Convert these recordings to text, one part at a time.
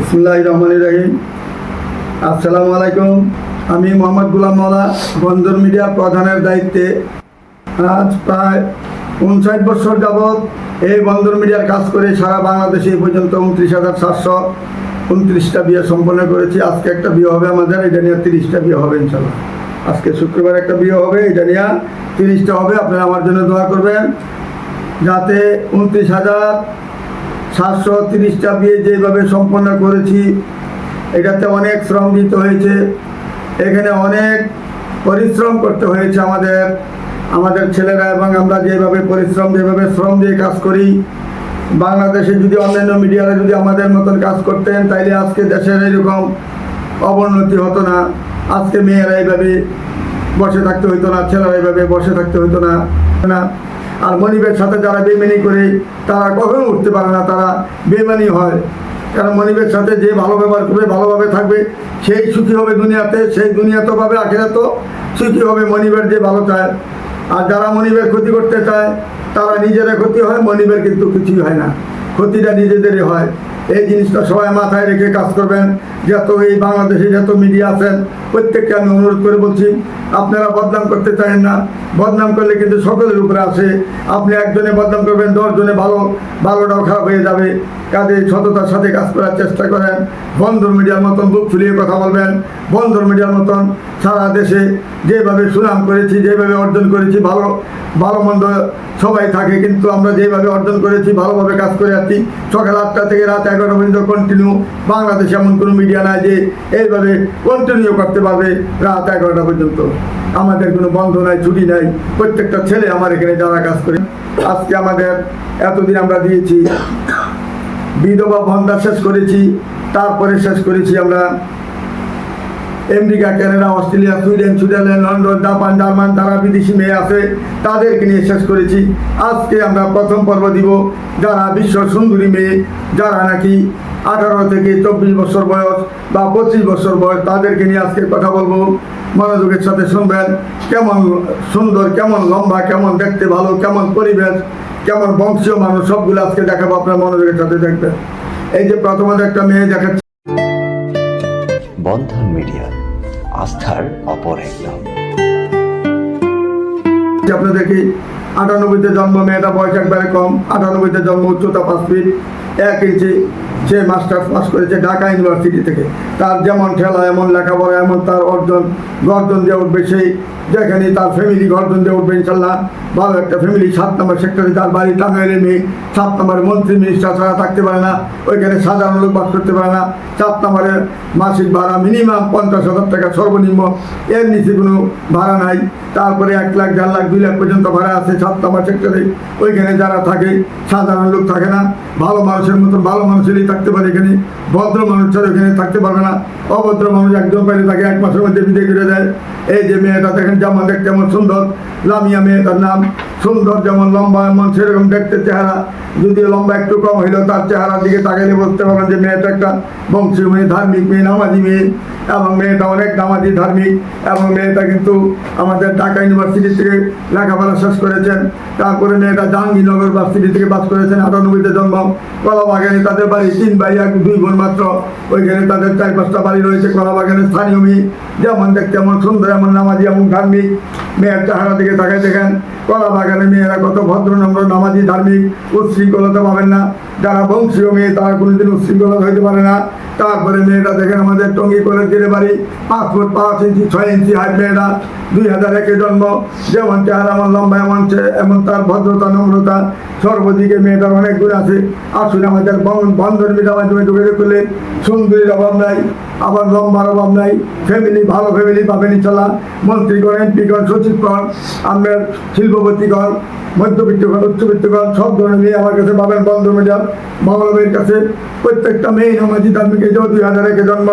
ইসমুল্লাহ রহমান রাহিম। আসসালামু আলাইকুম। আমি মোহাম্মদ গুলাম মাওলা, বন্দর মিডিয়া প্রধানের দায়িত্বে। আজ প্রায় উনষাট বছর যাবৎ এই বন্দর মিডিয়ার কাজ করে সারা বাংলাদেশে এই পর্যন্ত উনত্রিশ হাজার সাতশো উনত্রিশটা বিয়ে সম্পন্ন করেছি। আজকে একটা বিয়ে হবে আমাদের, এটা নিয়ে তিরিশটা বিয়ে হবে ইনশাল্লাহ আজকে শুক্রবার একটা বিয়ে হবে, এটা নিয়ে তিরিশটা হবে। আপনারা আমার জন্য দোয়া করবেন। যাতে উনত্রিশ হাজার সাতশো তিরিশটা বিয়ে যেভাবে সম্পন্ন করেছি, এটাতে অনেক শ্রম দিতে হয়েছে, এখানে অনেক পরিশ্রম করতে হয়েছে আমাদের আমাদের ছেলেরা এবং আমরা যেভাবে পরিশ্রম, যেভাবে শ্রম দিয়ে কাজ করি, বাংলাদেশে যদি অন্যান্য মিডিয়ারা যদি আমাদের মতন কাজ করতেন, তাইলে আজকে দেশের এরকম অবনতি হতো না। আজকে মেয়েরা এইভাবে বসে থাকতে হইতো না, ছেলেরা এইভাবে বসে থাকতে হইতো না। না আর মনিবের সাথে যারা বেমানি করে, তারা কখনো উঠতে পারে না, তারা বেমানি হয়। কারণ মনিবের সাথে যে ভালো ব্যবহার করবে, ভালোভাবে থাকবে, সেই সুখী হবে দুনিয়াতে, সেই দুনিয়াতে পাবে তো সুখী হবে মনিবের যে ভালো চায়। আর যারা মনিবের ক্ষতি করতে চায়, তারা নিজেরা ক্ষতি হয়, মনিবের কিন্তু কিছুই হয় না। ক্ষতিটা নিজেদেরই হয়। এই জিনিসটা সবাই মাথায় রেখে কাজ করবেন। যত এই বাংলাদেশে যত মিডিয়া আছেন, প্রত্যেককে আমি অনুরোধ করে বলছি, আপনারা বদনাম করতে চান না। বদনাম করলে কিন্তু সকলের উপরে আসে আপনি একজনে বদনাম করবেন, দশজনে ভালো, ভালোটাও খারাপ হয়ে যাবে। কাজে সততার সাথে কাজ করার চেষ্টা করেন। বন্দর মিডিয়ার মতন বুক ফুলিয়ে কথা বলবেন। বন্দর মিডিয়ার মতন সারা দেশে যেভাবে সুনাম করেছি, যেভাবে অর্জন করেছি, ভালো ভালো মন্দ সবাই থাকে, কিন্তু আমরা যেভাবে অর্জন করেছি, ভালোভাবে কাজ করে যাচ্ছি সকাল আটটা থেকে রাত এগারোটা পর্যন্ত কন্টিনিউ বাংলাদেশে এমন কোনো মিডিয়া নাই যে এইভাবে কন্টিনিউ করতে পারবে রাত এগারোটা পর্যন্ত। আমাদের কোনো বন্ধ নাই, ছুটি নাই, প্রত্যেকটা ছেলে আমার এখানে যারা কাজ করে। আজকে আমাদের এতদিন আমরা দিয়েছি, বিধবা ভন্দা শেষ করেছি, তারপরে শেষ করেছি আমরা America, Canada, Australia, Sweden, Switzerland, London, Japan, German যারা বিদেশি মেয়ে আছে, তাদেরকে নিয়ে শেষ করেছি। আজকে আমরা প্রথম পর্ব দিব যারা বিশ্ব সুন্দরী মেয়ে, যারা নাকি আঠারো থেকে চব্বিশ বছর বয়স বা পঁচিশ বছর বয়স, তাদেরকে নিয়ে আজকে কথা বলব। মনোযোগের সাথে শুনবেন, কেমন সুন্দর, কেমন লম্বা, কেমন দেখতে ভালো, কেমন পরিবেশ, কেমন বংশীয় মানুষ, সবগুলো আজকে দেখাবো আপনার মনোযোগের সাথে দেখবেন। এই যে প্রথমত একটা মেয়ে দেখাচ্ছে। বন্ধন মিডিয়া। আস্থার অপর এক নাম। আপনাদেরকে আটানব্বইতে জন্ম মেয়েটা বয়স একবারে কম, আটানব্বইতে জন্ম, উচ্চতা পাঁচ ফিট এক ইঞ্চি সে মাস্টার্স পাস করেছে ঢাকা ইউনিভার্সিটি থেকে। তার যেমন খেলা, এমন লেখাপড়া, এমন তার অর্জন, গর্জন দিয়ে উঠবে সেই যেখানে তার ফ্যামিলি গর্জন দিয়ে উঠবে ইনশাল্লাহ। ভালো একটা ফ্যামিলি সাত নম্বর সেক্টরে তার বাড়ি টাঙ্গাইলে মেয়ে, সাত নম্বরে মন্ত্রী মিনিস্টার ছাড়া থাকতে পারে না, ওইখানে সাধারণ লোক বাস করতে পারে না। সাত নম্বরে মাসিক ভাড়া মিনিমাম পঞ্চাশ হাজার টাকা সর্বনিম্ন, এর নিচে কোনো ভাড়া নাই। তারপরে এক লাখ, দেড় লাখ, দুই লাখ পর্যন্ত ভাড়া আছে সাত নম্বর সেক্টরে ওইখানে যারা থাকে, সাধারণ লোক থাকে না, ভালো মানুষের মতন ভালো মানুষেরই থাকতে পারে এখানে। ভদ্র মানুষ ছাড়া এখানে থাকতে পারবে না। অভদ্র মানুষ একজন পাইলে তাকে এক মাসের মধ্যে বিদায় করে দেয়। এই যে মেয়েটা দেখেন যেমন দেখতে এমন সুন্দর, লামিয়া মেয়েটার নাম। সুন্দর যেমন লম্বা, এমন সেরকম দেখতে চেহারা। যদিও লম্বা একটু কম হইলেও তার চেহারার দিকে তাকাইলে বলতে পারবেন যে মেয়েটা একটা বংশীয় মেয়ে, ধার্মিক মেয়ে, নামাজি মেয়ে। এবং মেয়েটা অনেক নামাজি ধার্মিক। এবং মেয়েটা কিন্তু আমাদের ঢাকা ইউনিভার্সিটি থেকে লেখাপড়া শেষ করেছেন। তারপরে মেয়েটা জাহাঙ্গীরনগর ভার্সিটি থেকে পাস করেছেন। আটানব্বইতে জন্ম। কলাবাগানে তাদের বাড়ি, তিন ভাই, এক, দুই বোন মাত্র। ওইখানে তাদের চার পাঁচটা বাড়ি রয়েছে কলাবাগানের স্থানীয় মেয়ে। যেমন দেখতে এমন সুন্দর, এমন নামাজি, এমন ধার্মিক। মেয়ের চেহারা দিকে তাকে দেখেন। কলা বাগানে মেয়েরা কত ভদ্র নম্র নামাজি ধার্মিক, উচ্ছৃঙ্খলতা পাবেন না। যারা বংশীয় মেয়ে, তারা কোনোদিন উচ্ছৃঙ্খলতা হইতে পারে না। তারপরে মেয়েটা দেখেন আমাদের টঙ্গি কলেজের বাড়ি, পাঁচ ফুট পাঁচ ইঞ্চি, ছয় ইঞ্চি হাইট মেয়েরা, দুই হাজার একে জন্ম। যেমন চেহারা এমন লম্বা, এমন এমন তার ভদ্রতা, নম্রতা। সর্বদিকে মেয়েটার অনেক গুণ আছে। আসুন আমাদের বন- বন্ধন মিডিয়া মাধ্যমে যোগাযোগ করলে সুন্দরীর অভাব নাই। আবার লম্বার অভাব নাই। ফ্যামিলি ভালো ফ্যামিলি পাবেনি চলা। মন্ত্রীগণ এমপিগণ সচিবগণ আপনার শিল্পপতিগণ মধ্যবিত্তগণ উচ্চবিত্তগণ সব ধরনের মেয়ে আমার কাছে পাবেন বন্ধ মিডিয়ার বাংলা মেয়ের কাছে প্রত্যেকটা মেয়ে নামাজি এই যে দুই হাজার একে জন্ম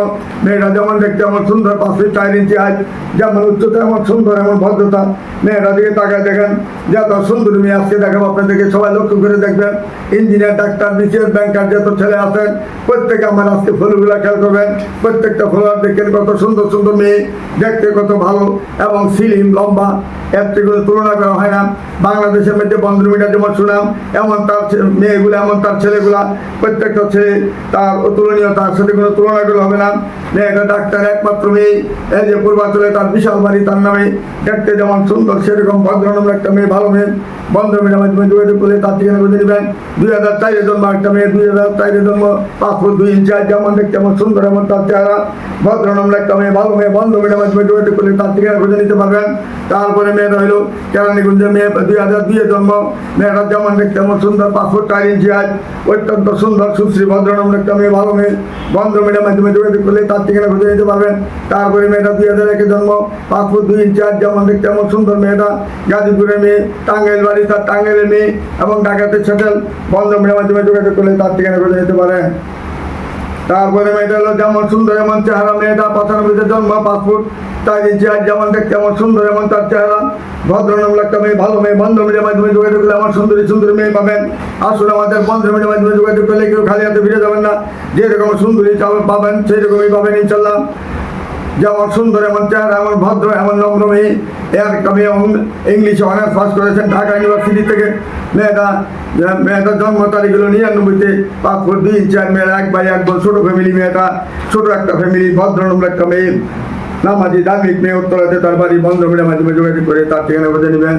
মেয়েরা যেমন দেখতে আমার সুন্দর, পাঁচ ফিট চার ইঞ্চি হাইট যেমন উচ্চতা, এমন সুন্দর, এমন ভদ্রতা, মেয়েরা দিকে তাকায় দেখেন যত সুন্দর মেয়ে আজকে দেখাবো আপনাদেরকে, সবাই লক্ষ্য করে দেখবেন, ইঞ্জিনিয়ার, ডাক্তার, বিসিএস, ব্যাংকার, যত ছেলে আছেন, প্রত্যেকে আমার আজকে ফুলগুলা খেয়াল করবেন, প্রত্যেকটা ফলোয়ার দেখেন কত সুন্দর সুন্দর মেয়ে, দেখতে কত ভালো এবং সিলিম, লম্বা এর থেকে তুলনা করা হয় না। বাংলাদেশের মধ্যে বন্ধুমিটা যেমন শুনাম এমন তার মেয়েগুলো, এমন তার ছেলেগুলা, প্রত্যেকটা ছেলে তার অতুলনীয়, তার সাথে কোনো তুলনা করা হবে না। মেয়েটা ডাক্তার, একমাত্র মেয়ে, এই যে পূর্বাচলে তার বিশাল বাড়ি, তার নামে দেখতে যেমন সুন্দর, সেরকম ভদ্রনম্র একটা মেয়ে, ভালো মেয়ে। বন্ধ মিডিয়ার মাধ্যমে যোগাযোগ করে তার ঠিকানা বুঝে নেবেন। দুই হাজার চারের জন্ম একটা মেয়ে, দুই হাজার চারের জন্ম পাঁচ ফুট দুই ইঞ্চি আর যেমন দেখতে এমন সুন্দর, এমন তার চেহারা। ভদ্রনম্র একটা মেয়ে, ভালো মেয়ে বন্ধ মিডিয়ার মাধ্যমে যোগাযোগ করলে তার ঠিকানা বুঝে নিতে পারবেন। তারপরে মেয়েটা হলো কেরানীগঞ্জের মেয়ে দুই হাজার দুইয়ের জন্ম। মেয়েটা যেমন দেখতে এমন সুন্দর ফুট চার আজ অত্যন্ত সুন্দর, সুশ্রী ভদ্রনম্র একটা মেয়ে, ভালো মেয়ে। বন্ধ মিডিয়ার মাধ্যমে যোগাযোগ করলে তার ঠিকানা খুঁজে নিতে পারবেন। তারপরে মেয়েটা দুই হাজার একের জন্ম ফুট দুই ইঞ্চি আজ যেমন দেখতে এমন সুন্দর মেয়েটা। গাজীপুরের মেয়ে, টাঙ্গাইল বাড়ি, তার টাঙ্গাইলের মেয়ে এবং ঢাকাতে সেটেল বন্ধ মিডিয়ার মাধ্যমে যোগাযোগ করলে তার ঠিকানা খুঁজে নিতে পারেন। তারপরে মেয়েটা হলো যেমন সুন্দর, এমন চেহারা মেয়েটা, পঁচানব্বইতে জন্ম ফুট তাই আর যেমন দেখতে এমন সুন্দর, এমন তার চেহারা ভদ্রনাম একটা মেয়ে ভালো মেয়ে, বন্ধ মিডিয়ার মাধ্যমে যোগাযোগ করলে আমার সুন্দরী সুন্দরী মেয়ে পাবেন। আসলে আমাদের বন্ধ মিডিয়ার মাধ্যমে যোগাযোগ করলে কেউ খালি হাতে ফিরে যাবেন না। যেরকম সুন্দরী পাবেন সেই রকমই পাবেন ইনশাল্লাহ যেমন সুন্দর, এমন চেহারা এমন ভদ্র, এমন নম্র মেয়ে। এর কবি ইংলিশে অনার্স পাস করেছেন ঢাকা ইউনিভার্সিটি থেকে। মেয়েটা মেয়েটার জন্ম তারিখ হলো নিরানব্বইতে। ফুট দুই ইঞ্চি আর মেয়ের এক ভাই, এক ছোটো ফ্যামিলি মেয়েটা। ছোটো একটা ফ্যামিলি ভদ্র নম্র একটা মেয়ে। নামাজি ধার্মিক মেয়ে উত্তরাতে তার বাড়ি বন্ধ মিডিয়া মাধ্যমে যোগাযোগ করে, তার ঠিকানা বুঝে নেবেন।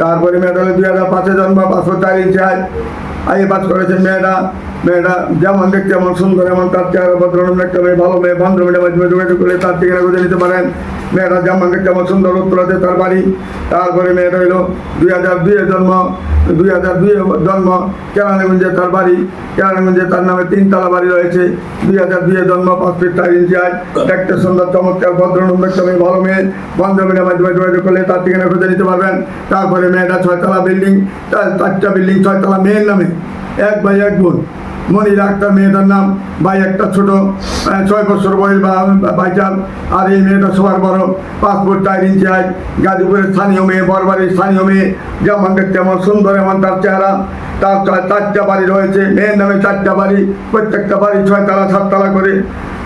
তারপরে মেয়েটা দুই হাজার পাঁচে জন্ম, পাঁচশো চার ইঞ্চি আয় আগে পাস করেছেন মেয়েটা। মেয়েটা যেমন দেখতে এমন সুন্দর, এমন তার চেহারা ভদ্র একটা মেয়ে, ভালো মেয়ে, বন্ধ মিডিয়ার মাধ্যমে যোগাযোগ করে তার ঠিকানা বুঝে নিতে পারেন। মেয়েটা যেমন দেখতে এমন সুন্দর উত্তরাতে তার বাড়ি। তারপরে মেয়েটা হইল দুই হাজার দুইয়ে জন্ম। দুই হাজার দুইয়ে জন্ম কেরানীগঞ্জে তার বাড়ি। কেরানীগঞ্জে তার নামে তিনতলা বাড়ি রয়েছে। দুই হাজার দুইয়ে জন্ম পাঁচ ফিট চার ইঞ্চি আজ দেখতে সুন্দর, চমৎকার একটা মেয়ে ভালো মেয়ে। বন্ধ মিডিয়ার মাধ্যমে যোগাযোগ করলে তার ঠিকানা খুঁজে নিতে পারবেন। তারপরে মেয়েটা ছয়তলা বিল্ডিং। চারটা বিল্ডিং ছয়তলা মেয়ের নামে। এক ভাই এক বোন মনির একটা মেয়েটার নাম বা একটা ছোট ছয় বছর বয়স বা বাইচাল আর এই মেয়েটা সবার বড় পাসপোর্ট চার ইঞ্চি আয় গাজীপুরের স্থানীয় মেয়ে, বরবাড়ির স্থানীয় মেয়ে, যেমন দেখতে এমন সুন্দর, এমন তার চেহারা, তার চারটা বাড়ি রয়েছে, মেয়ের নামে চারটা বাড়ি, প্রত্যেকটা বাড়ি ছয়তলা, সাততলা করে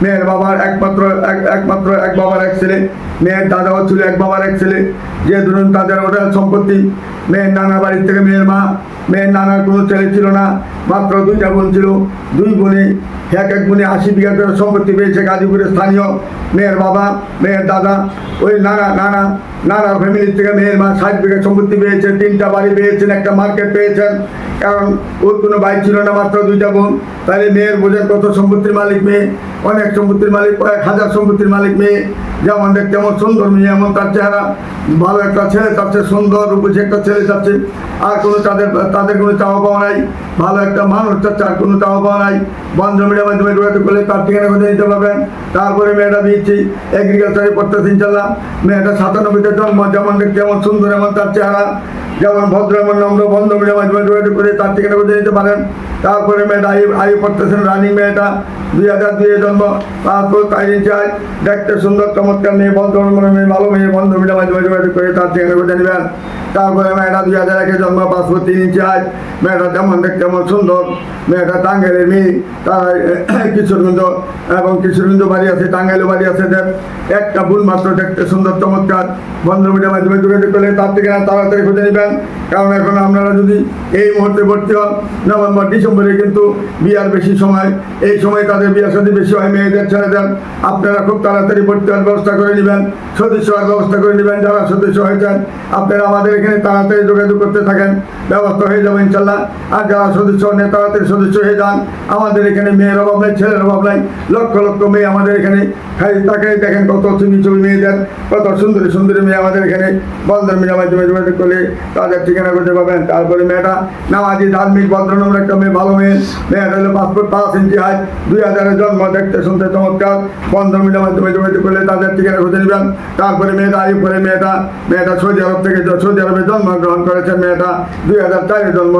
মেয়ের বাবার একমাত্র এক- একমাত্র এক বাবার এক ছেলে, মেয়ের দাদাও ছিল এক বাবার এক ছেলে। যে ধরুন তাদের হোটেল সম্পত্তি। মেয়ের নানা বাড়ির থেকে মেয়ের মা, মেয়ের নানার কোনো ছেলে ছিল না, মাত্র দুইটা বোন ছিল। দুই বোনে, এক এক বোনে আশি বিঘা করে সম্পত্তি পেয়েছে গাজীপুরের স্থানীয় মেয়ের বাবা, মেয়ের দাদা। ওই নানা নানা নানা ফ্যামিলির থেকে মেয়ের মা ষাট বিঘা সম্পত্তি পেয়েছে, তিনটা বাড়ি পেয়েছেন, একটা মার্কেট পেয়েছেন। কারণ ওর কোনো বাইক ছিল না মাত্র দুইটা বোন। তাহলে মেয়ের বোঝেন কত সম্পত্তির মালিক মেয়ে? অনেক সম্পত্তির মালিক, কয়েক হাজার সম্পত্তির মালিক মেয়ে। যেমন দেখতে এমন সুন্দর মেয়ে, এমন তার চেহারা। ভালো একটা ছেলে চাচ্ছে সুন্দর রূপসী একটা ছেলে চাচ্ছে আর কোনো তাদের তাদের কোনো চাওয়া পাওয়া নাই। ভালো একটা মানুষ চাচ্ছে আর কোনো চাওয়া পাওয়া নাই। বন্ধ মিডিয়ার মাধ্যমে যোগাযোগ করলে তার ঠিকানা খুঁজে নিতে পারবেন। তারপরে মেয়েটা দিয়েছি এগ্রিকালচারে পড়তেছে ইনশাল্লাহ মেয়েটা সাতানব্বইতে জন্ম, যেমন দেখতে এমন সুন্দর, এমন তার চেহারা। যেমন ভদ্র এবং নম্র বন্ধ মিলে মাঝে করে তার ঠিকানা বুঝে নিতে পারেন। তারপরে মেয়েটা আয়ু আয়ু পড়তেছেন রানিং মেয়েটা, দুই হাজার দুইয়ে জন্ম তারপর তাই চাই, দেখতে সুন্দর, চমৎকার মেয়ে বন্ধ মেয়ে, ভালো মেয়ে বন্ধ মিডিয়ার মাধ্যমে যোগাযোগ করে তার ঠিকানা খুঁজে নেবেন তারপরে মেয়েটা দুই হাজার একে জন্ম, পাসপোর্ট তিন ইঞ্চি আজ মেয়েটা যেমন দেখতে এমন সুন্দর, মেয়েটা টাঙ্গাইলের মেয়ে, তার কিশোরগঞ্জ এবং কিশোরগঞ্জ বাড়ি আছে টাঙ্গাইলে বাড়ি আছে একটা ভুল মাত্র দেখতে সুন্দর, চমৎকার বন্ধ মিডিয়ার মাধ্যমে যোগাযোগ করলে তার থেকে তাড়াতাড়ি খুঁজে নেবেন। কারণ এখন আপনারা যদি এই মুহূর্তে ভর্তি হন, নভেম্বর, ডিসেম্বরে কিন্তু বিয়ার বেশি সময়, এই সময় তাদের বিয়ার সাথে বেশি হয়, মেয়েদের ছেলেদের আপনারা খুব তাড়াতাড়ি ভর্তি হওয়ার ব্যবস্থা করে নেবেন, সদস্য হওয়ার ব্যবস্থা করে নেবেন, যারা সদস্য হয়েছেন, আপনারা আমাদের এখানে তাড়াতাড়ি যোগাযোগ করতে থাকেন, ব্যবস্থা হয়ে যাবে ইনশাল্লাহ। আর যারা সদস্য নেই তাড়াতাড়ি সদস্য হয়ে যান, আমাদের এখানে মেয়ের অভাব নাই, ছেলের অভাব নাই, লক্ষ লক্ষ মেয়ে আমাদের এখানে তাকে দেখেন কত ছবি ছবি মেয়েদের, কত সুন্দরী সুন্দরী মেয়ে আমাদের এখানে বন্ধন মিডিয়া মাধ্যমে যোগাযোগ করলে তাদের ঠিকানা করতে পাবেন। তারপরে মেয়েটা নামাজি ধার্মিক ভদ্রনম্র একটা মেয়ে ভালো মেয়ে মেয়েটা পাসপোর্ট পাঁচ ইঞ্চি হাইট দুই হাজারের জন্ম, দেখতে শুনতে চমৎকার। বন্ধন মিডিয়া মাধ্যমে যোগাযোগ করলে তাদের ঠিকানা খুঁজে নেবেন। তারপরে মেয়েটা আয়ু পরে মেয়েটা মেয়েটা সৌদি আরব থেকে সৌদি আরবে জন্মগ্রহণ করেছেন মেয়েটা দুই হাজার চারে জন্ম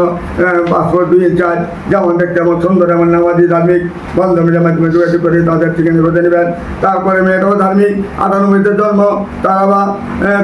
পাসপোর্ট দুই ইঞ্চি হাইট যেমন দেখতে এমন সুন্দর, এমন নামাজি, ধার্মিক। বন্ধন মিডিয়া মাধ্যমে যোগাযোগ করে তাদের ঠিকানা খুঁজে নেবেন। তারপরে মেয়েটাও ধার্মিক। আটানব্বইতে জন্ম, তারাবা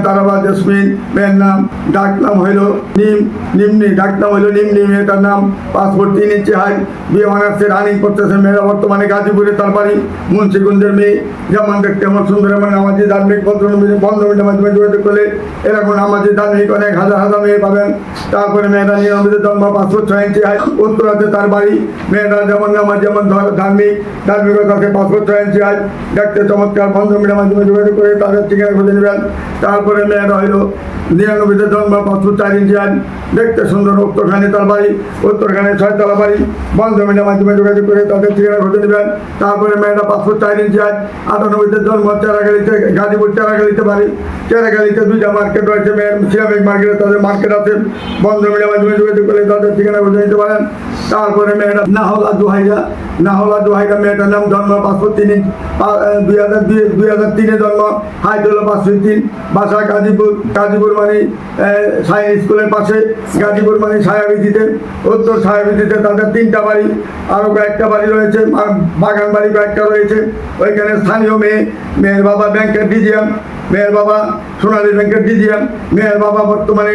তারাবা জসমিন, মেয়ের নাম ডাক নাম হইল নিম নিমনি ডাক নাম হইল নিমনি মেয়েটার নাম পাসপোর্ট তিন ইঞ্চি হাই বিয়ে অনার্সে রানিং করতেছে, মেয়েরা বর্তমানে গাজীপুরে, তার বাড়ি মুন্সিগঞ্জের মেয়ে। যেমন দেখতে এমন সুন্দর এমন আমাদের ধার্মিক ভদ্রনবীর বন্ধনবীর মাধ্যমে যোগাযোগ করলে এরকম আমাদের ধার্মিক অনেক হাজার হাজার মেয়ে পাবেন। তারপরে মেয়েরা নিয়মিত জন্ম পাঁচশো ছয় ইঞ্চি হাই উত্তরাতে তার বাড়ি। মেয়েরা যেমন আমার যেমন ধর- ধার্মিক ধার্মিকতাকে পাঁচশো ছয় ইঞ্চি হাই। দেখতে চমৎকার বন্ধনবীর মাধ্যমে যোগাযোগ করে তাদের ঠিকানা খুঁজে নেবেন। তারপরে মেয়েরা হইল নিরানব্বইতে জন্ম পাঁচশো চার ইঞ্চি হাই। দেখতে সুন্দর, উত্তরখানে তার বাড়ি। উত্তরখানে ছয়তলা বাড়ি বন্ধমিনের মাধ্যমে যোগাযোগ করে তাদের ঠিকানা খুঁজে নেবেন। তারপরে মেয়েরা পাসপোর্ট ইঞ্চি আজ আটানব্বইতে জন্ম, চেরাগালিতে গাজীপুর, চেরাগালিতে বাড়ি। চেরাগালিতে দুইটা মার্কেট রয়েছে, মেয়ের সিরামিক মার্কেটে তাদের মার্কেট আছে। বন্ধমিনের মাধ্যমে যোগাযোগ করে তাদের ঠিকানা খুঁজে নিতে পারেন। তারপরে মেয়েরা নাহলা দুহাইরা। নাহলা দুহাইরা মেয়েটার নাম জন্ম, পাসপোর্ট তিন দুই হাজার দুই দুই হাজার তিনে জন্ম। হাইট হলো পাঁচশো তিন। বাসা গাজীপুর গাজীপুর মানে সাইন স্কুলের পাশে। গাজীপুর মানে ছায়াবিধিতে উত্তর ছায়াবিধিতে তাদের তিনটা বাড়ি আরও কয়েকটা বাড়ি রয়েছে বাগান বাড়ি কয়েকটা রয়েছে। ওইখানে স্থানীয় মেয়ে, মেয়ের বাবা ব্যাংকের ডিজিএম মেয়ের বাবা সোনালী ব্যাংকের ডিজিএম মেয়ের বাবা বর্তমানে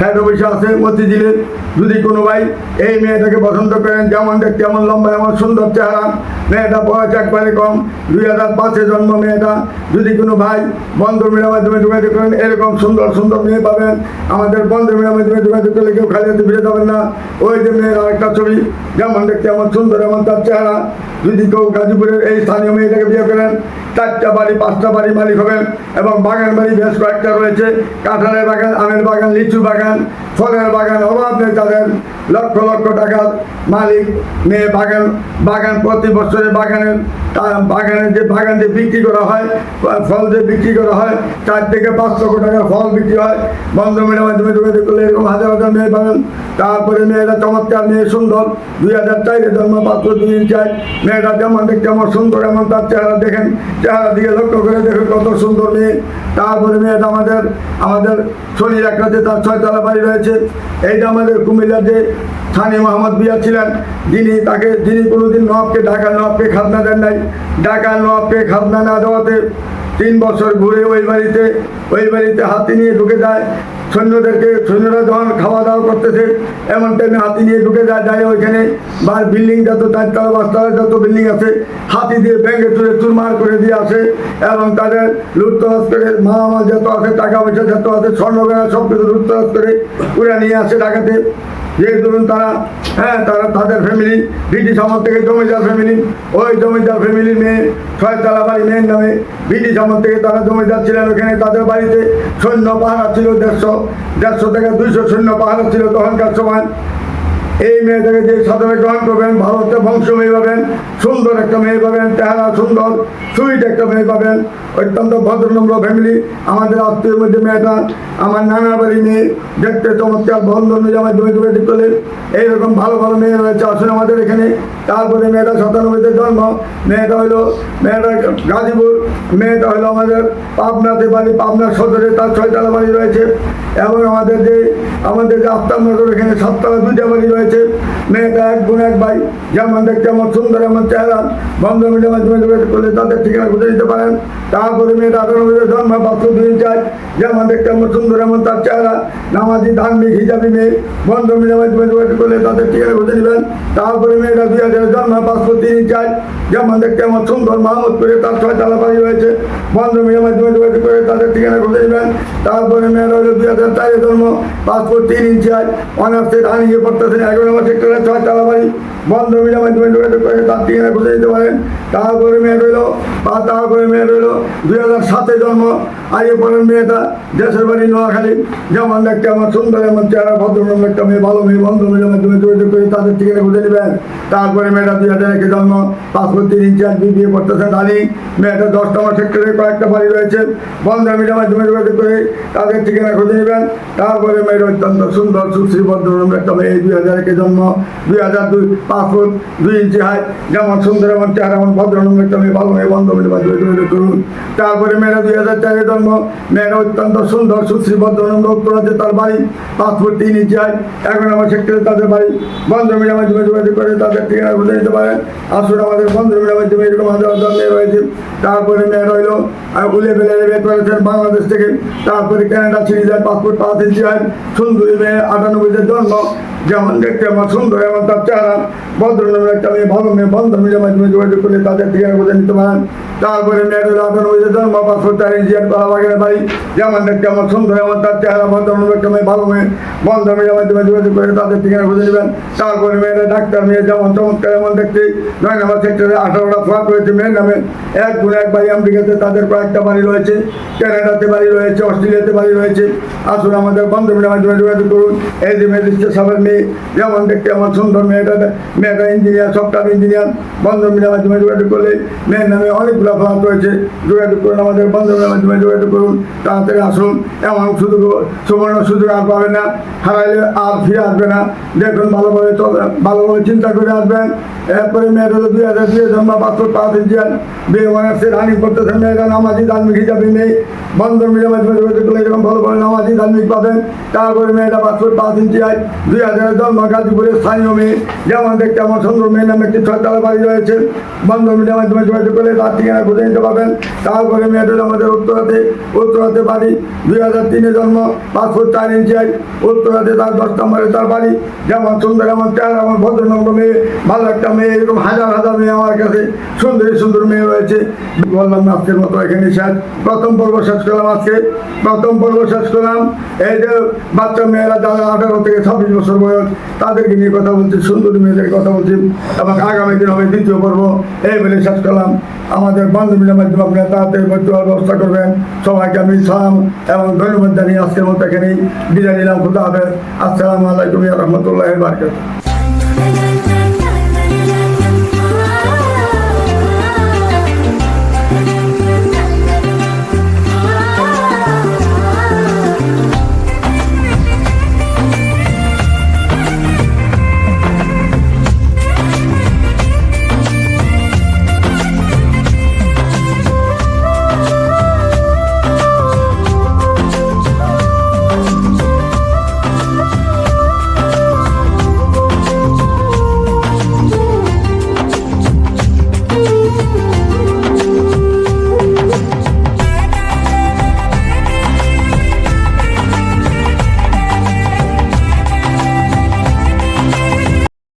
হেড অফিসে আছে মতিঝিলের যদি কোনো ভাই এই মেয়েটাকে পছন্দ করেন, যেমন দেখতে এমন লম্বা এমন সুন্দর চেহারা মেয়েটা বয়স একবারে কম, দুই হাজার পাঁচে জন্ম মেয়েটা। যদি কোনো ভাই বন্ধ মেয়ের মাধ্যমে যোগাযোগ করেন, এরকম সুন্দর সুন্দর মেয়ে পাবেন। আমাদের বন্ধ মেয়ের মাধ্যমে যোগাযোগ করলে কেউ খালি হাতে ফিরে যাবেন না। ওই যে মেয়ের আরেকটা ছবি, যেমন দেখতে এমন সুন্দর, এমন তার চেহারা। যদি কেউ গাজীপুরের এই স্থানীয় মেয়েটাকে বিয়ে করেন চারটা বাড়ি, পাঁচটা বাড়ি মালিক হবেন এবং বাগান বাড়ি বেশ কয়েকটা রয়েছে। কাঁঠালের বাগান, আমের বাগান লিচু বাগান, ফলের বাগান, অভাব নেই তাদের। লক্ষ লক্ষ টাকার মালিক, মেয়ে বাগান বাগান প্রতি বছরে বাগানের বাগানের যে বাগান যে বিক্রি করা হয়, ফল যে বিক্রি করা হয়, চার থেকে পাঁচ লক্ষ টাকার ফল বিক্রি হয়। বন্ধ মেয়ের মাধ্যমে যোগাযোগ করলে এরকম হাজার হাজার মেয়ে পাবেন। তারপরে মেয়েরা চমৎকার, মেয়ে সুন্দর। দুই হাজার চারে জন্ম পাত্র দুই ইঞ্চায় মেয়েটা যেমন দেখতে আমার সুন্দর, এমন তার চেহারা দেখেন চেহারা দিকে লক্ষ্য করে দেখেন কত সুন্দর মেয়ে তারপরে মেয়েটা আমাদের আমাদের শনির একরাতে তার ছয়তলা বাড়ি রয়েছে। এইটা আমাদের কুমিল্লার যে স্থানী মোহাম্মদ বিয়া ছিলেন, যিনি তাকে, যিনি কোনোদিন নবাবকে ঢাকা নবাবকে খাজনা দেন নাই। ঢাকা নবাবকে খাজনা না দেওয়াতে তিন বছর ঘুরে ওই বাড়িতে ওই বাড়িতে হাতি নিয়ে ঢুকে যায়। সৈন্যদেরকে, সৈন্যরা যখন খাওয়া দাওয়া করতেছে, এমন টাইমে হাতি নিয়ে ঢুকে যায় যায় ওইখানে। বা বিল্ডিং যত চারতলা পাঁচতলা যত বিল্ডিং আছে, হাতি দিয়ে ব্যাঙ্গে চুরে চুরমার করে দিয়ে আসে এবং তাদের লুটতরাজ করে মা আমার যত আছে, টাকা পয়সা যত আছে স্বর্ণ সব কিছু লুটতরাজ করে উড়ে নিয়ে আসে ঢাকাতে। যে ধরুন তারা হ্যাঁ তারা তাদের ফ্যামিলি ব্রিটিশ আমল থেকে জমিদার ফ্যামিলি ওই জমিদার ফ্যামিলির মেয়ে ছয়তলা বাড়ি মেয়ের নামে ব্রিটিশ আমল থেকে তারা জমিদার ছিলেন ওখানে, তাদের বাড়িতে সৈন্য পাহারা ছিল দেড়শো দেড়শো থেকে দুইশো সৈন্য পাহারা ছিল তখনকার সময়। এই মেয়েটাকে যে সাদরে গ্রহণ করবেন ভালো একটা বংশ মেয়ে পাবেন, সুন্দর একটা মেয়ে পাবেন, চেহারা সুন্দর, সুইট একটা মেয়ে পাবেন, অত্যন্ত ভদ্রনম্র ফ্যামিলি আমাদের আত্মীয়ের মধ্যে মেয়েটা, আমার নানার বাড়ি মেয়ে দেখতে চমৎকার, বন্ধন আমার জমি জমি করলে এইরকম ভালো ভালো মেয়ে রয়েছে আসলে আমাদের এখানে। তারপরে মেয়েটা সাতানব্বইতে জন্ম, মেয়েটা হলো, মেয়েটা গাজীপুর, মেয়েটা হলো আমাদের পাবনাতে বাড়ি, পাবনা সদরে তার ছয়তলা বাড়ি রয়েছে। এবং আমাদের যে আমাদের যে আফতাবনগর, এখানে সাততলা দুইটা বাড়ি রয়েছে। মেয়েটা এক গুণ এক ভাই। যেমন দেখতে আমার সুন্দর, এমন চেহারা। বন্ধ মিডিয়ার মাধ্যমে যোগাযোগ করলে তাদের ঠিকানা খুঁজে দিতে পারেন। তারপরে মেয়েটা আটানব্বইতে জন্ম পাত্র দুই চাই যেমন দেখতে আমার সুন্দর, এমন তার চেহারা। নামাজি, ধার্মিক, হিজাবি মেয়ে। বন্ধ মিডিয়ার মাধ্যমে যোগাযোগ করলে তাদের ঠিকানা খুঁজে নেবেন। তারপরে মেয়েটা দুই হাজার জন্ম পাসপোর্ট তিন চাই যেমন দেখতে আমার সুন্দর মাহমুদপুরে তার ছয়তলা বাড়ি রয়েছে। বন্ধ মিডিয়ার মাধ্যমে যোগাযোগ করে তাদের ঠিকানা খুঁজে নেবেন। তারপরে মেয়েরা হলো দুই হাজার চারে জন্ম পাসপোর্ট তিন ইঞ্চি আয় অনার্সে রানিংয়ে পড়তেছেন এগারো নম্বর সেক্টরে ছয়তলা বাড়ি, বন্ধ মিডিয়ার মাধ্যমে করে তার ঠিকানা খুঁজে দিতে পারেন। তারপরে মেয়ে রইল, বা তারপরে মেয়ে রইল দুই হাজার সাতে জন্ম, আগে পরের মেয়েটা দেশের বাড়ি নোয়াখালী। যেমন দেখতে আমার সুন্দর এমন চেহারা ভদ্রনম্র একটা মেয়ে, ভালো মেয়ে, বন্ধ মিডিয়ার মাধ্যমে যোগাযোগ করে তাদের ঠিকানা খুঁজে নেবেন। তারপরে মেয়েটা দুই হাজার একে জন্ম পাসপোর্ট তিন ইঞ্চি আজ বিয়ে পড়তেছেন রানিং মেয়েটা দশ নম্বর সেক্টরে কয়েকটা বাড়ি রয়েছে। বন্ধ মিডিয়ার মাধ্যমে যোগাযোগ করে তাদের ঠিকানা খুঁজে নেবেন। তারপরে মেয়ের অত্যন্ত সুন্দর, সুশ্রী ভদ্রনম্র একটা মেয়ে দুই হাজার একে জন্ম দুই হাজার দুই পাঁচ ফুট দুই ইঞ্চি হাই যেমন সুন্দর এমন চেহারা এমন ভদ্রনম্র একটা মেয়ে ভালো মেয়ে, বন্ধ মাধ্যমে যোগাযোগ করুন। তারপরে মেয়েরা দুই হাজার চারে জন্ম, মেয়েরা অত্যন্ত সুন্দর, সুশ্রী ভদ্রনম্র আছে তার বাড়ি, পাঁচ ফুট তিন ইঞ্চি হাই এক নম্বর সেক্টরে তাদের বাড়ি। বন্ধ মিডিয়ার মাধ্যমে যোগাযোগ করে তাদের ঠিকানা খুঁজে নিতে পারেন আসুন আমাদের বন্ধ বন্ধুরা মাধ্যমে এরকম হাজার হাজার তারপরে মেয়ে রইল উলে ফেলে বের করেছেন বাংলাদেশ থেকে। তারপরে ক্যানাডা ছিঁড়ে যায় পাসপোর্ট পাওয়াতে যায় সুন্দরী মেয়ে আটানব্বইতে জন্ম। যেমন দেখতে আমার সুন্দর, এমন তার চেহারা। ভদ্রনামের একটা মেয়ে, ভালো মেয়ে, বন্ধ মিলে মাধ্যমে যোগাযোগ করলে তাদের ঠিকানা বুঝে নিতে পারেন। তারপরে বাড়ি যেমন আমার সুন্দর তার চেহারা ভালো মেয়ে, বন্ধ করে তাদের নেবেন। তারপরে মেয়েরা ডাক্তার মেয়ে যেমন চমৎকার সেক্টরে আঠারোটা রয়েছে মেয়ের নামে। তাদের কয়েকটা বাড়ি রয়েছে। বাড়ি রয়েছে, অস্ট্রেলিয়াতে বাড়ি রয়েছে। আসুন আমাদের বন্ধু মাধ্যমে যোগাযোগ করুন। এই যে মেয়ে যেমন দেখতে আমার সুন্দর মেয়েটা মেয়েটা ইঞ্জিনিয়ার সফটওয়্যার ইঞ্জিনিয়ার বন্ধু মাধ্যমে যোগাযোগ করলে মেয়ের নামে অনেকগুলো ফ্ল্যাট রয়েছে। যোগাযোগ করুন আমাদের বন্ধু মিডিয়ার মাধ্যমে যোগাযোগ করুন, তাড়াতাড়ি আসুন এমন সুযোগ সুবর্ণ সুযোগ আর পাবে না। হারাইলে আর ফিরে আসবে না। দেখুন, ভালোভাবে ভালোভাবে চিন্তা করে আসবেন। এরপরে মেয়ের দুই হাজার দুই জন্ম পাসপোর্ট পাওয়া দিয়েছেন বিয়ে অনার্সে রানিং করতেছেন মেয়েরা নামাজি ধার্মিক হিসাবে নেই। বন্ধন মিডিয়ার মাধ্যমে যোগাযোগ করলে এরকম ভালো ভালো নামাজি ধার্মিক পাবেন। তারপরে মেয়েটা পাসপোর্ট পাওয়া দিয়েছে দুই হাজার জন্ম, গাজীপুরের স্থানীয় মেয়ে। যেমন দেখতে আমার সুন্দর মেয়ের নামে একটি ছয়তলা বাড়ি রয়েছে। বন্ধন মিডিয়ার মাধ্যমে যোগাযোগ করলে তার ঠিকানা খুঁজে নিতে পারবেন। তারপরে মেয়েটা আমাদের উত্তরাতে উত্তরাতে বাড়ি। দুই হাজার তিনে জন্ম, পাঁচ ফুট চার ইঞ্চি আই উত্তরাতে তার দশ নম্বরে তার বাড়ি। যেমন সুন্দর এমন চেহারা, আমার ভদ্রনগর মেয়ে, ভালো একটা মেয়ে, এরকম হাজার হাজার মেয়ে আমার কাছে সুন্দরী, সুন্দর মেয়ে রয়েছে। বললাম, আজকের মতো এখানে শেষ। প্রথম পর্ব শেষ করলাম আজকে। প্রথম পর্ব শেষ করলাম। এই যে বাচ্চা মেয়েরা যারা আঠারো থেকে ছাব্বিশ বছর বয়স, তাদেরকে নিয়ে কথা বলছি, সুন্দরী মেয়েদের কথা বলছি। এবং আগামী দিন হবে দ্বিতীয় পর্ব। এই বলে শেষ করলাম। আমাদের বান্ধবীদের মাধ্যমে আপনারা তাড়াতাড়ি ভর্তি হওয়ার ব্যবস্থা করবেন। সবাইকে আমি সালাম এবং ধন্যবাদ জানিয়ে আজকের মতো এখানেই বিদায় নিলাম। খুদা হবে আসসালামু আলাইকুম রহমতুল্লাহ বারকাত